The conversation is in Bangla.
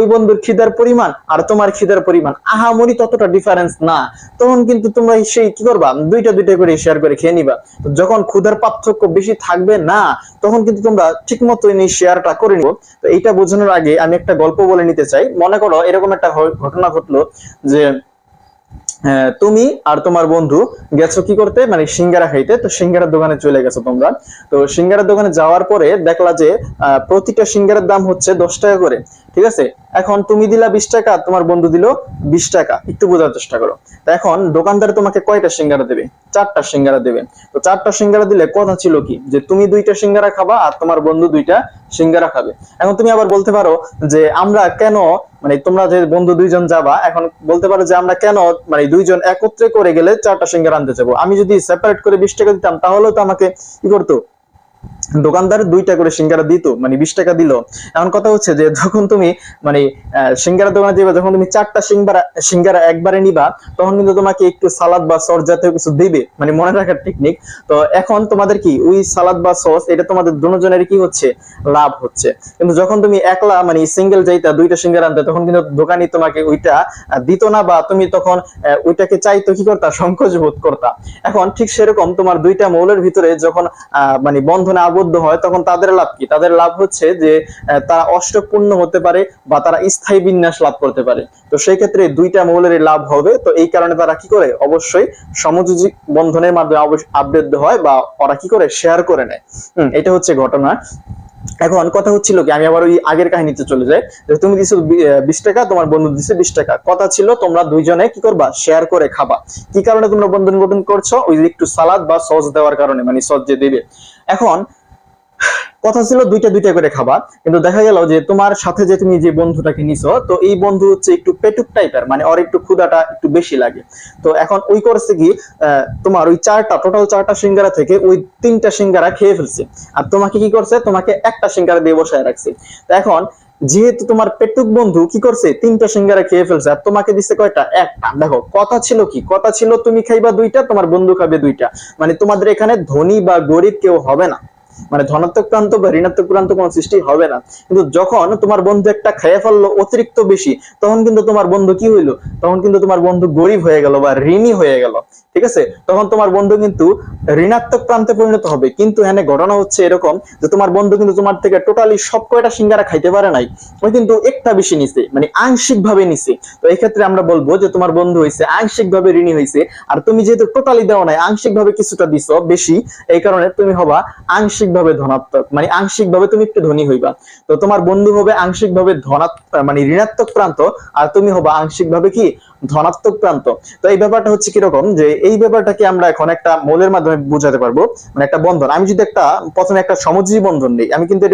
ওই বন্ধুর খিদার পরিমাণ আর তোমার খিদার পরিমাণ। আহামরি ততটা ডিফারেন্স না। তখন কিন্তু তোমরা সেই কি করবা? দুইটা দুইটা করে শেয়ার করে খেয়ে নিবা। যখন ক্ষুধার পার্থক্য বেশি থাকবে না তখন কিন্তু তোমরা ঠিক মতো শেয়ারটা করে নিব। তো এইটা বোঝানোর আগে আমি একটা গল্প বলে নিতে চাই। মনে করো এরকম একটা ঘটনা ঘটলো যে আহ, তুমি আর তোমার বন্ধু গেছো কি করতে? মানে সিঙ্গারা খাইতে। তো সিঙ্গারার দোকানে চলে গেছো তোমরা। তো সিঙ্গারার দোকানে যাওয়ার পরে দেখলা যে প্রতিটা সিঙ্গারার দাম হচ্ছে দশ টাকা করে। ঠিক আছে? এখন তুমি দিলা বিশ টাকা, তোমার বন্ধু দিল বিশ টাকা। একটু বোঝার চেষ্টা করো। এখন দোকানদার তোমাকে কয়টা সিঙ্গারা দেবে? চারটা সিঙ্গারা দেবে। তো চারটা সিঙ্গারা দিলে কথা ছিল কি? যে তুমি দুইটা সিঙ্গারা খাবা আর তোমার বন্ধু দুইটা সিঙ্গারা খাবে। এখন তুমি আবার বলতে পারো যে আমরা কেন মানে তোমরা যে বন্ধু দুইজন যাবা, এখন বলতে পারো যে আমরা কেন মানে দুইজন একত্রে করে গেলে চারটা সিঙ্গারা আনতে যাব। আমি যদি সেপারেট করে বিশ টাকা দিতাম, তাহলেও তো আমাকে কি করতো। দোকানদার দুইটা করে সিঙ্গারা দিত মানে বিশ টাকা দিল। এখন কথা হচ্ছে যে, যখন তুমি মানে সিঙ্গারা দোকানে যাবে যখন তুমি চারটা সিঙ্গারা সিঙ্গারা একবারে নিবা, তখন কিন্তু তোমাকে একটু সালাদ বা সস জাতীয় কিছু দিবে মানে মনে রাখার টেকনিক তো এখন তোমাদের কি, ওই সালাদ বা সস, এটা তোমাদের দুজনের কি হচ্ছে? লাভ হচ্ছে। কিন্তু যখন তুমি একলা মানে সিঙ্গেল যাইতা, দুইটা সিঙ্গারা আনতে, তখন কিন্তু দোকানি তোমাকে ওইটা দিত না বা তুমি তখন ওইটাকে চাইতো কি করতা? সংকোচ বোধ করতা। এখন ঠিক সেরকম তোমার দুইটা মৌলের ভিতরে যখন মানে বন্ধনে আবদ্ধ হয়, তখন তাদের লাভ কি? তাদের লাভ হচ্ছে যে তারা অষ্টপূর্ণ হতে পারে বা তারা স্থায়ী বিন্যাস লাভ করতে পারে। তো সেই ক্ষেত্রে দুইটা মৌলের লাভ হবে। তো এই কারণে তারা কি করে? অবশ্যই সমযোজী বন্ধনের মাধ্যমে আবদ্ধ হয় বা ওরা কি করে? শেয়ার করে নেয়। এটা হচ্ছে ঘটনা। এখন কথা হচ্ছিল কি? আমি আবার ওই আগের কাহিনীতে চলে যাই। যে তুমি দিছো বিশ টাকা, তোমার বন্ধু দিছে বিশ টাকা। কথা ছিল, তোমরা দুইজনে কি করবা? শেয়ার করে খাবা। কি কারণে তোমরা বন্ধন গঠন করছ? ওই একটু সালাদ বা সস দেওয়ার কারণে মানে সস যে দেবে। এখন কথা ছিল দুইটা দুইটা করে খাবা কিন্তু দেখা গেল যে তোমার সাথে যে তুমি যে বন্ধুটাকে নিছো, তো এই বন্ধু হচ্ছে একটু পেটুক টাইপের মানে ওর একটু ক্ষুদাটা একটু বেশি লাগে। তো এখন ওই করেছে কি তোমার ওই চারটা টোটাল চারটা সিঙ্গারা থেকে ওই তিনটা সিঙ্গারা খেয়ে ফেলছে। আর তোমাকে কি করছে? তোমাকে একটা সিঙ্গারা দিয়ে বসায় রাখছে। তো এখন যেহেতু তোমার পেটুক বন্ধু, কি করছে? তিনটা সিঙ্গারা খেয়ে ফেলছে। আর তোমাকে দিচ্ছে কয়টা? একটা। দেখো, কথা ছিল কি? কথা ছিল, তুমি খাইবা দুইটা, তোমার বন্ধু খাবে দুইটা। মানে তোমাদের এখানে ধনী বা গরিব কেউ হবে না। মানে ধনাত্মক প্রান্ত বা ঋণাত্মক প্রান্ত কোনো সৃষ্টি হবে না। কিন্তু যখন তোমার বন্ধু একটা খেয়ে ফেলল অতিরিক্ত বেশি, তখন কিন্তু তোমার বন্ধু কি হইল? তখন কিন্তু তোমার বন্ধু গরিব হয়ে গেল বা ঋণী হয়ে গেল। ঠিক আছে? তখন তোমার বন্ধু কিন্তু ঋণাত্মক প্রান্তে পরিণত হবে। কিন্তু এখানে ঘটনা হচ্ছে এরকম যে তোমার বন্ধু কিন্তু তোমার থেকে টোটালি সব কয়টা সিঙ্গারা খাইতে পারে নাই। ওই কিন্তু একটা বেশি নিছে মানে আংশিক ভাবে নিছে। তো এই ক্ষেত্রে আমরা বলব যে তোমার বন্ধু হয়েছে আংশিক ভাবে ঋণী হয়েছে আর তুমি যেহেতু টোটালি দেওয়া নাই আংশিক ভাবে কিছুটা দিছো বেশি, এই কারণে তুমি হবা আংশিক ভাবে ধনাত্মক মানে আংশিক ভাবে তুমি একটু ধনী হইবা। তো তোমার বন্ধু হবে আংশিক ভাবে ধনাত্মক মানে ঋণাত্মক প্রান্ত, আর তুমি হবা আংশিক ভাবে কি? ধনাত্মক প্রান্ত। তো এই ব্যাপারটা হচ্ছে কীরকম? যে এই ব্যাপারটাকে আমরা এখন একটা মোলের মাধ্যমে বোঝাতে পারব মানে একটা বন্ধন। আমি যদি একটা, প্রথমে একটা সমজীবী বন্ধন নেই, আমি কিন্তু